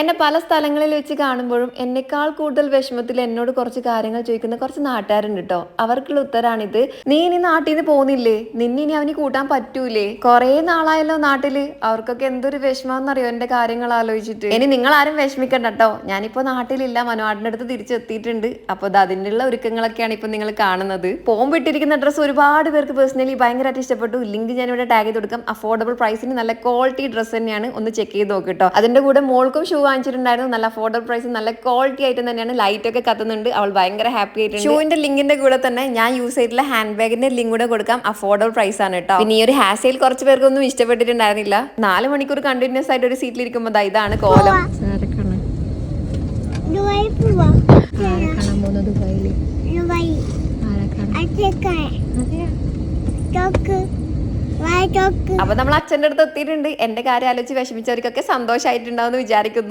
എന്നെ പല സ്ഥലങ്ങളിൽ വെച്ച് കാണുമ്പോഴും എന്നെക്കാൾ കൂടുതൽ വിഷമത്തിൽ എന്നോട് കുറച്ച് കാര്യങ്ങൾ ചോദിക്കുന്ന കുറച്ച് നാട്ടുകാരുണ്ട് കേട്ടോ അവർക്കുള്ള ഉത്തരാണിത്. നീ ഇനി നാട്ടിൽ നിന്ന് പോകുന്നില്ലേ നിന്നെ ഇനി അവന് കൂട്ടാൻ പറ്റൂലേ? കുറേ നാളായല്ലോ നാട്ടിൽ. അവർക്കൊക്കെ എന്തൊരു വിഷമാന്നറിയോ എന്റെ കാര്യങ്ങൾ ആലോചിച്ചിട്ട്? ഇനി നിങ്ങൾ ആരും വിഷമിക്കണ്ട കേട്ടോ ഞാനിപ്പോ നാട്ടിലില്ല. മനോഹാടിന്റെ അടുത്ത് തിരിച്ചെത്തിയിട്ടുണ്ട്. അപ്പൊ ഇത് അതിനുള്ള ഒരുക്കങ്ങളൊക്കെയാണ് ഇപ്പൊ നിങ്ങൾ കാണുന്നത്. പോകുമ്പോൾ ഇട്ടിരിക്കുന്ന ഡ്രസ്സ് ഒരുപാട് പേർക്ക് പേഴ്സണലി ഭയങ്കരമായിട്ട് ഇഷ്ടപ്പെട്ടു. ലിങ്ക് ഞാൻ ഇവിടെ ടാഗ് ചെയ്ത് കൊടുക്കാം. അഫോർഡബിൾ പ്രൈസിന് നല്ല ക്വാളിറ്റി ഡ്രസ്സ് തന്നെയാണ്. ഒന്ന് ചെക്ക് ചെയ്ത് നോക്കിട്ടോ കേട്ടോ അതിന്റെ കൂടെ മോൾക്കും ഷൂ വാങ്ങിച്ചിട്ടുണ്ടായിരുന്നു. നല്ല അഫോർഡബിൾ പ്രൈസ് നല്ല ക്വാളിറ്റി ആയിട്ട് തന്നെയാണ്. ലൈറ്റ് ഒക്കെ കത്തുന്നുണ്ട്. അവൾ ഭയങ്കര ഹാപ്പി ആയിട്ടുണ്ട്. ഷൂവിന്റെ ലിങ്കിന്റെ കൂടെ തന്നെ ഞാൻ യൂസ് ചെയ്തിട്ടുള്ള ഹാൻഡ് ബാഗിന്റെ ലിങ്ക് കൂടെ കൊടുക്കാം. അഫോർഡബിൾ പ്രൈസ് ആണ് കേട്ടോ പിന്നെ ഈ ഒരു ഹാർ സെയിൽ കുറച്ച് പേർക്കൊന്നും ഇഷ്ടപ്പെട്ടിട്ടുണ്ടായിരുന്നില്ല. നാല് മണിക്കൂർ കണ്ടിന്യൂസ് ആയിട്ട് ഒരു സീറ്റിൽ ഇരിക്കുമ്പോൾ ഇതാണ് കോലം. അപ്പൊ നമ്മൾ അച്ഛന്റെ അടുത്ത് എത്തിയിട്ടുണ്ട്. എന്റെ കാര്യം ആലോചിച്ച് വിഷമിച്ചവർക്കൊക്കെ സന്തോഷമായിട്ടുണ്ടാവും എന്ന് വിചാരിക്കുന്നു.